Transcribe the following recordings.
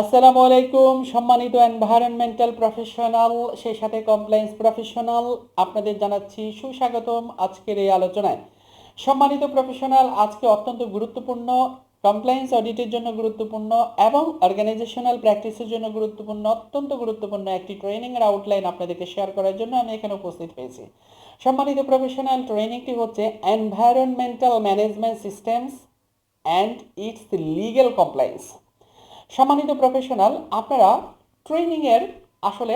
আসসালামু আলাইকুম, সম্মানিত এনভায়রনমেন্টাল প্রফেশনাল সেই সাথে কমপ্লায়েন্স প্রফেশনাল আপনাদের জানাচ্ছি সুস্বাগতম আজকের এই আলোচনায়। সম্মানিত প্রফেশনাল আজকে অত্যন্ত গুরুত্বপূর্ণ কমপ্লায়েন্স অডিটের জন্য গুরুত্বপূর্ণ এবং অর্গানাইজেশনাল প্র্যাকটিসের জন্য গুরুত্বপূর্ণ, অত্যন্ত গুরুত্বপূর্ণ একটি ট্রেনিংয়ের আউটলাইন আপনাদেরকে শেয়ার করার জন্য আমি এখানে উপস্থিত হয়েছি। সম্মানিত প্রফেশনাল ট্রেনিংটি হচ্ছে environmental management systems and its legal compliance সম্মানিত প্রফেশনাল আপনারা ট্রেনিংয়ের আসলে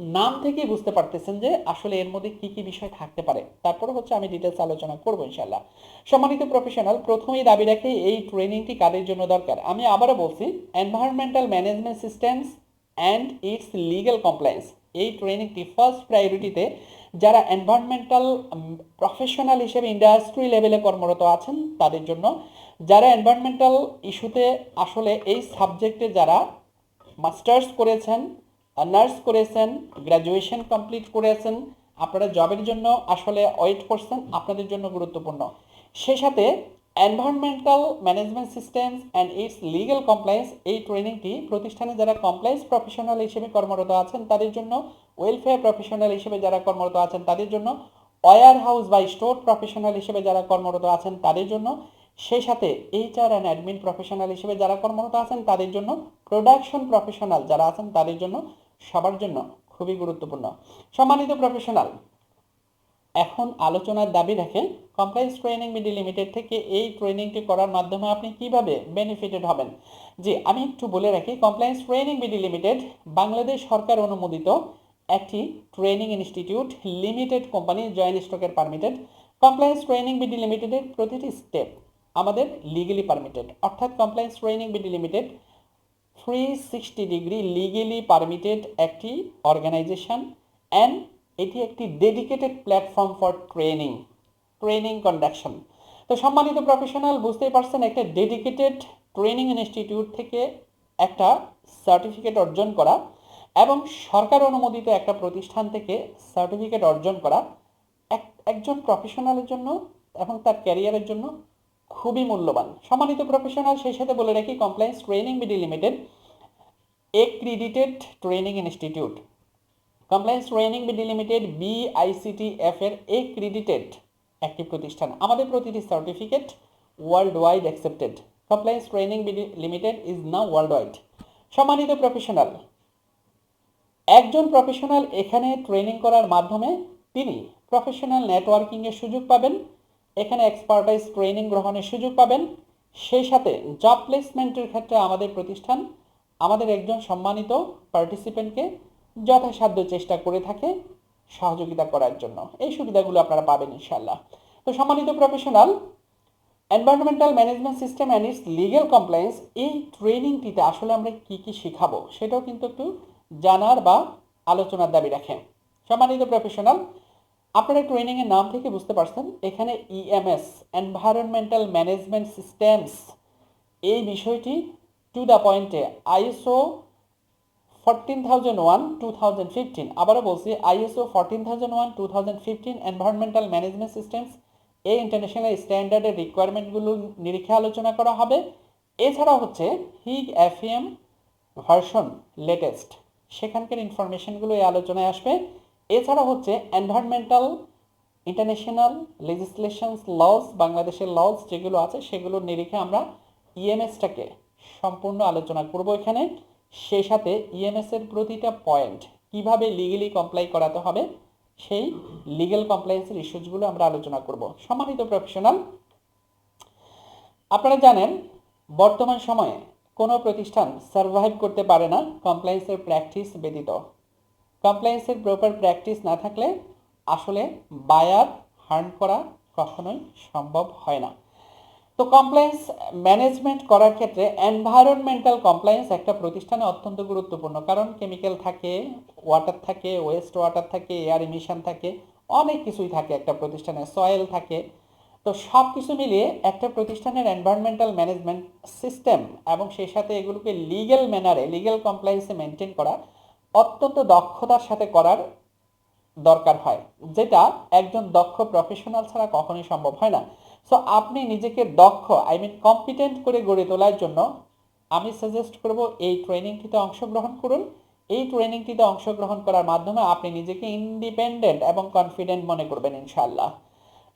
নাম থেকেই বুঝতে পারতেছেন যে আসলে এর মধ্যে কি কি বিষয় থাকতে পারে। তারপর হচ্ছে আমি ডিটেলস আলোচনা করব ইনশাল্লাহ সম্মানিত প্রফেশনাল প্রথমেই দাবি রাখি, এই ট্রেনিংটি কাদের জন্য দরকার? আমি আবারও বলছি environmental management systems and its legal compliance এই ট্রেনিংটি ফার্স্ট প্রায়োরিটিতে যারা এনভায়রনমেন্টাল প্রফেশনাল হিসেবে ইন্ডাস্ট্রি লেভেলে কর্মরত আছেন, তাদের জন্য যারা এনভায়রনমেন্টাল ইস্যুতে আসলে এই সাবজেক্টে যারা মাস্টার্স করেছেন অনার্স করেছেন গ্র্যাজুয়েশন কমপ্লিট করেছেন, আপনারা জবের জন্য আসলে ওয়েট করছেন, আপনাদের জন্য গুরুত্বপূর্ণ। সেই সাথে environmental management systems and its legal compliance এই ট্রেনিংটি প্রতিষ্ঠানে যারা কমপ্লায়েন্স প্রফেশনাল হিসেবে কর্মরত আছেন, তাদের জন্য ওয়েলফেয়ার প্রফেশনাল হিসেবে যারা কর্মরত আছেন, তাদের জন্য ওয়ার হাউস বা স্টোর প্রফেশনাল হিসেবে যারা কর্মরত আছেন, তাদের জন্য সেই সাথে এইচআর অ্যান্ড অ্যাডমিন প্রফেশনাল হিসেবে যারা কর্মরত আছেন, তাদের জন্য প্রোডাকশন প্রফেশনাল যারা আছেন, তাদের জন্য সবার জন্য খুবই গুরুত্বপূর্ণ। সম্মানিত প্রফেশনাল এখন আলোচনার দাবি রাখেন কমপ্লায়েন্স ট্রেনিং মিডি লিমিটেড থেকে এই ট্রেনিংটি করার মাধ্যমে আপনি কীভাবে বেনিফিটেড হবেন। জি, আমি একটু বলে রাখি কমপ্লায়েন্স ট্রেনিং মিডি লিমিটেড বাংলাদেশ সরকার অনুমোদিত একটি training institute limited company joint স্টকের পারমিটেড কমপ্লায়েন্স ট্রেনিং বিডি লিমিটেডের প্রতিটি স্টেপ আমাদের লিগেলি পারমিটেড অর্থাৎ compliance training BD limited three sixty degree legally permitted একটি অর্গানাইজেশন অ্যান্ড এটি একটি dedicated platform for training training conduction তো সম্মানিত প্রফেশনাল বুঝতেই পারছেন একটা ডেডিকেটেড ট্রেনিং ইনস্টিটিউট থেকে একটা সার্টিফিকেট অর্জন করা এবং সরকার অনুমোদিত একটা প্রতিষ্ঠান থেকে সার্টিফিকেট অর্জন করা এক, একজন প্রফেশনালের জন্য এবং তার ক্যারিয়ারের জন্য খুবই মূল্যবান। সম্মানিত প্রফেশনাল সেই সাথে বলে রাখি compliance training BD limited a accredited training institute compliance training BD limited BICTF এর এক্রিডিটেড একটি প্রতিষ্ঠান। আমাদের প্রতিটি certificate worldwide accepted compliance training BD limited is now worldwide সম্মানিত প্রফেশনাল একজন প্রফেশনাল এখানে ট্রেনিং করার মাধ্যমে তিনি প্রফেশনাল নেটওয়ার্কিংয়ের সুযোগ পাবেন। এখানে এক্সপার্টাইজ ট্রেনিং গ্রহণের সুযোগ পাবেন। সেই সাথে জব প্লেসমেন্টের ক্ষেত্রে আমাদের প্রতিষ্ঠান আমাদের একজন সম্মানিত পার্টিসিপেন্টকে যথাসাধ্য চেষ্টা করে থাকে সহযোগিতা করার জন্য। এই সুবিধাগুলো আপনারা পাবেন ইনশাল্লাহ তো সম্মানিত professional environmental management system and its legal compliance এই ট্রেনিংটিতে আসলে আমরা কি কি শিখাবো সেটাও কিন্তু একটু জানার বা আলোচনার দাবি রাখে। সম্মানিত প্রফেশনাল আপনারা ট্রেনিংয়ের নাম থেকে বুঝতে পারছেন, এখানে ইএমএস এনভায়রনমেন্টাল ম্যানেজমেন্ট সিস্টেমস এই বিষয়টি টু দ্য পয়েন্টে ISO fourteen thousand one two thousand fifteen আবারও বলছি ISO fourteen thousand one two thousand fifteen environmental management systems এই ইন্টারন্যাশনাল স্ট্যান্ডার্ডের রিকোয়ারমেন্টগুলো নিরীক্ষা আলোচনা করা হবে। এছাড়া হচ্ছে হিগ এফএম ভার্সন লেটেস্ট সেখানকার ইনফরমেশনগুলো এই আলোচনায় আসবে। এছাড়া হচ্ছে এনভায়রনমেন্টাল ইন্টারন্যাশনাল লেজিসলেশনস লস বাংলাদেশের লস যেগুলো আছে সেগুলোর নিরিখে আমরা ইএমএসটাকে সম্পূর্ণ আলোচনা করব এখানে। সেই সাথে ইএমএস এর প্রতিটা পয়েন্ট কীভাবে লিগেলি কমপ্লাই করাতে হবে, সেই লিগেল কমপ্লায়েন্সের ইস্যুসগুলো আমরা আলোচনা করব। সম্মানিত প্রফেশনাল আপনারা জানেন বর্তমান সময়ে কোনো প্রতিষ্ঠান সার্ভাইভ করতে পারে না কমপ্লায়েন্সের প্র্যাকটিস ব্যতীত। কমপ্লায়েন্সের প্রপার প্র্যাকটিস না থাকলে আসলে বায়ার হার্ন করা কখনোই সম্ভব হয় না। তো কমপ্লায়েন্স ম্যানেজমেন্ট করার ক্ষেত্রে এনভায়রনমেন্টাল কমপ্লায়েন্স একটা প্রতিষ্ঠানে অত্যন্ত গুরুত্বপূর্ণ। কারণ কেমিক্যাল থাকে ওয়াটার থাকে ওয়েস্ট ওয়াটার থাকে এয়ার ইমিশন থাকে, অনেক কিছুই থাকে একটা প্রতিষ্ঠানে সয়েল থাকে। তো সব কিছু মিলিয়ে একটা প্রতিষ্ঠানের এনভায়রনমেন্টাল ম্যানেজমেন্ট সিস্টেম এবং সেই সাথে এগুলোকে লিগ্যাল ম্যানারে লিগ্যাল কমপ্লায়েন্সে মেনটেন করা অত্যন্ত দক্ষতার সাথে করার দরকার হয়, যেটা একজন দক্ষ প্রফেশনাল ছাড়া কখনোই সম্ভব হয় না। সো আপনি নিজেকে দক্ষ আই মিন কম্পিটেন্ট করে গড়ে তোলার জন্য আমি সাজেস্ট করব এই ট্রেনিংটিতে অংশগ্রহণ করুন। এই ট্রেনিংটিতে অংশগ্রহণ করার মাধ্যমে আপনি নিজেকে ইন্ডিপেন্ডেন্ট এবং কনফিডেন্ট মনে করবেন ইনশাল্লাহ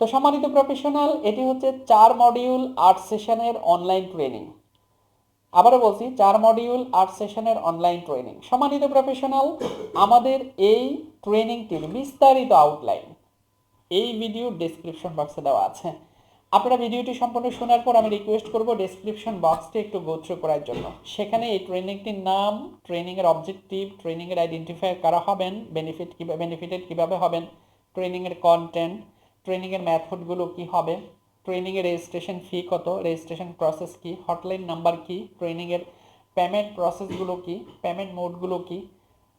তো, সম্মানিত প্রফেশনাল এটি হচ্ছে চার মডিউল আট সেশনের অনলাইন ট্রেনিং আবারও বলছি, চার মডিউল আট সেশনের অনলাইন ট্রেনিং সম্মানিত প্রফেশনাল আমাদের এই ট্রেনিংটির বিস্তারিত আউটলাইন এই ভিডিও ডেসক্রিপশন বক্সে দেওয়া আছে। আপনারা ভিডিওটি সম্পূর্ণ শোনার পর আমি রিকোয়েস্ট করব ডেসক্রিপশন বক্সটি একটু গোত্র করার জন্য। সেখানে এই ট্রেনিংটির নাম ট্রেনিংয়ের অবজেক্টিভ ট্রেনিংয়ের আইডেন্টিফাই করা হবেন বেনিফিট কীভাবে বেনিফিটেড কীভাবে হবেন ট্রেনিংয়ের কন্টেন্ট ট্রেনিংয়ের মেথডগুলো কি হবে ট্রেনিংয়ের রেজিস্ট্রেশন ফি কত? রেজিস্ট্রেশন প্রসেস কি? হটলাইন নাম্বার কি? ট্রেনিংয়ের পেমেন্ট প্রসেসগুলো কি? পেমেন্ট মোডগুলো কি?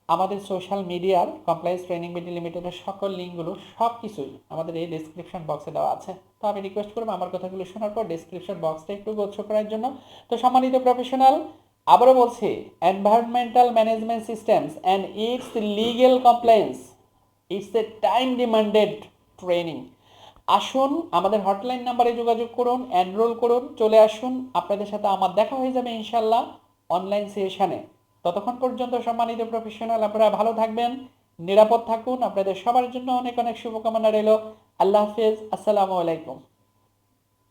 আমাদের সোশ্যাল মিডিয়ার কমপ্লায়েন্স ট্রেনিং বিডি লিমিটেডের সকল লিঙ্কগুলো সব কিছুই আমাদের এই ডিসক্রিপশন বক্সে দেওয়া আছে। তো আমি রিকোয়েস্ট করব আমার কথাগুলো শোনার পর ডিসক্রিপশন বক্সটা একটু গোচ্ছ করার জন্য। তো সম্মানিত প্রফেশনাল আবারও বলছি environmental management systems and it's legal compliance it's a time demanded training আসুন, আমাদের হটলাইন নাম্বারে যোগাযোগ করুন এনরোল করুন, চলে আসুন। আপনাদের সাথে আমার দেখা হয়ে যাবে ইনশাল্লাহ অনলাইন সেশনে ততক্ষণ পর্যন্ত সম্মানিত প্রফেশনাল আপনারা ভালো থাকবেন, নিরাপদ থাকুন। আপনাদের সবার জন্য অনেক অনেক শুভকামনা রইল। আল্লাহ হাফেজ, আসসালামু আলাইকুম।